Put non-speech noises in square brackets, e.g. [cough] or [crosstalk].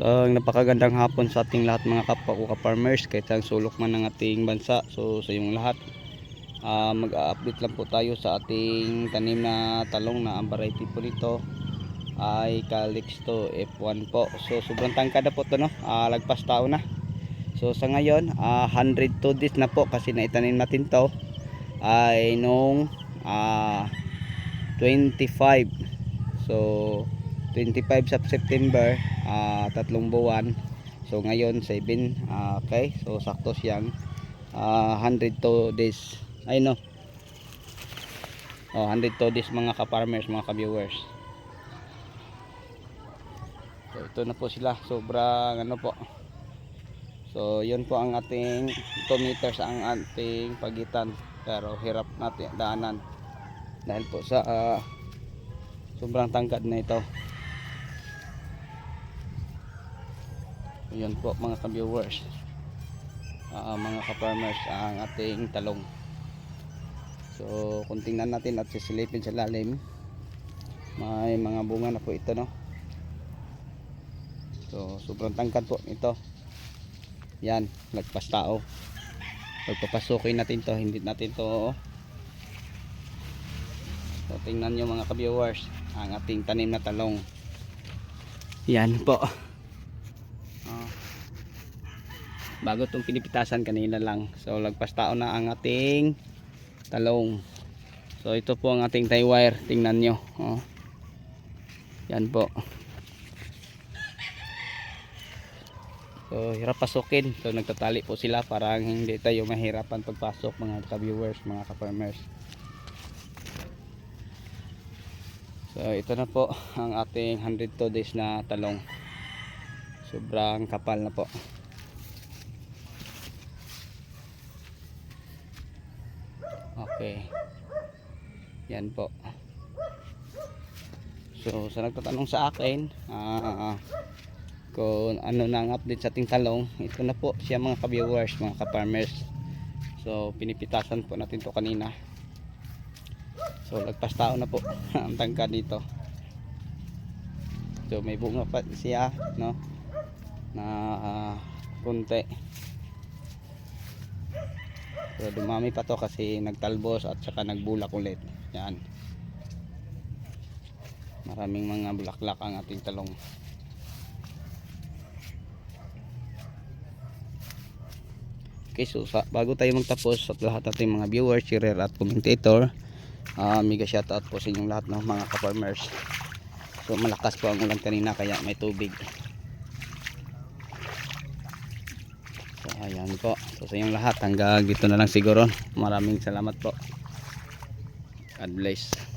So, napakagandang hapon sa ating lahat mga kapwa ko ka-farmers kahit ang sulok man ng ating bansa. So, sa yung lahat, ah, mag-update lang po tayo sa ating tanim na talong na ang variety po nito ay Calixto F1 po. So, sobrang tangkad na po ito, no? Ah, lagpas tao na. So, sa ngayon, ah, 102 days na po kasi naitanim natin to ay nung ah, 25. So, 25 sa September, ah, tatlong buwan. So ngayon 7, ah, okay. So sakto siyang ah, 102 days. Ay no. Oh, 102 days mga ka-farmers, mga ka-viewers. So ito na po sila, sobrang ano po. So yun po ang ating 2 meters ang ating pagitan. Pero hirap natin daanan. Dahil po sa ah, sobrang tangkad na ito. Ayan po mga ka-viewers. Ah, mga ka-farmers ang ating talong. So kung tingnan natin at sisilipin sa lalim, may mga bunga na po ito no. So sobrang tangkad po ito. Yan, lagpas tao. Pagpapasukin natin to, hindi natin to So tingnan nyo mga ka-viewers ang ating tanim na talong. Yan po. Ah. Bago itong pinipitasan kanina lang. So lagpas tao na ang ating talong. So ito po ang ating tie wire. Tingnan nyo. Oh. Yan po. So hirap pasukin. So nagtatali po sila para hindi tayo mahirapan pagpasok mga ka-viewers, mga ka-farmers. So ito na po ang ating 102 days na talong. Sobrang kapal na po. Okay. Yan po. So sa nagtatanong sa akin, ah kung ano na ang update sa ating talong, ito na po siya mga ka-viewers, mga ka-farmers. So pinipitasan po natin to kanina. So lagpas tao na po [laughs] ang tangka dito. So may bunga pa siya, no? Na ah, kunti. Pero dumami pa to kasi nagtalbos at saka nagbulak ulit. Yan. Maraming mga bulaklak ang ating talong. Okay, so sa, bago tayo magtapos at lahat nating mga viewers, share at commentator, ah mega shoutout po sa inyong lahat ng mga ka-farmers. So malakas po ang ulan kanina kaya may tubig. So ayan po. So sa inyong lahat hanggang dito na lang siguro. Maraming salamat po. God bless.